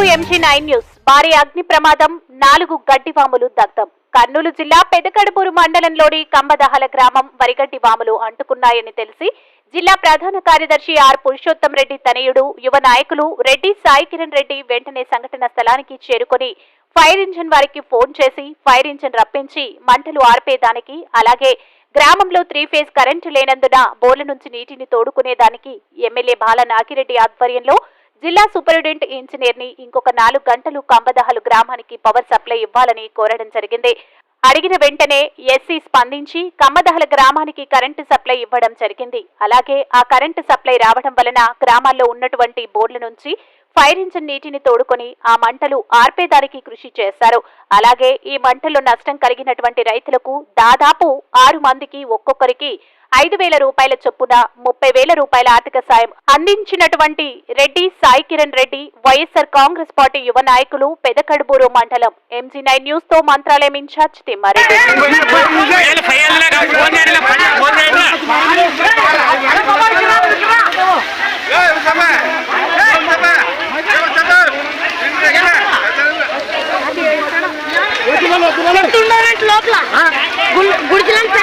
Nine news. భారీ అగ్ని ప్రమాదం నాలుగు గడ్డివాములు దగ్ధం. కర్నూలు జిల్లా పెదకడుపూరు మండలంలోని కంబదహల గ్రామం వరిగడ్డి వాములు అంటుకున్నాయని తెలిసి జిల్లా ప్రధాన కార్యదర్శి ఆర్ పురుషోత్తం రెడ్డి తనయుడు యువ నాయకులు రెడ్డి సాయి కిరణ్ రెడ్డి వెంటనే సంఘటన స్థలానికి చేరుకొని ఫైర్ ఇంజిన్ వారికి ఫోన్ చేసి ఫైర్ ఇంజిన్ రప్పించి మంటలు ఆర్పేదానికి అలాగే గ్రామంలో త్రీ ఫేజ్ కరెంటు లేనందున బోర్ల నుంచి నీటిని తోడుకునేదానికి ఎమ్మెల్యే బాల నాగిరెడ్డి ఆధ్వర్యంలో జిల్లా సూపరింటెండెంట్ ఇంజనీర్ని ఇంకొక నాలుగు గంటలు కంబదహలు గ్రామానికి పవర్ సప్లై ఇవ్వాలని కోరడం జరిగింది. అడిగిన వెంటనే ఎస్సీ స్పందించి కమ్మదహల గ్రామానికి కరెంటు సప్లై ఇవ్వడం జరిగింది. అలాగే ఆ కరెంటు సప్లై రావడం వలన గ్రామాల్లో ఉన్నటువంటి బోర్డుల నుంచి ఫైర్ ఇంజిన్ నీటిని తోడుకొని ఆ మంటలు ఆర్పేదానికి కృషి చేశారు. అలాగే ఈ మంటల్లో నష్టం కలిగినటువంటి రైతులకు దాదాపు ఆరు మందికి ఒక్కొక్కరికి ఐదు వేల రూపాయల చొప్పున ముప్పై వేల రూపాయల ఆర్థిక సాయం అందించినటువంటి Reddy Sai Kiran Reddy YSR Congress party యువ నాయకులు పెదకడుబూరు మండలం ఎంజీ నైన్ న్యూస్తో మంత్రాలయం ఇన్ఛార్జ్ తిమ్మారెడ్డి. गुडचिलांचा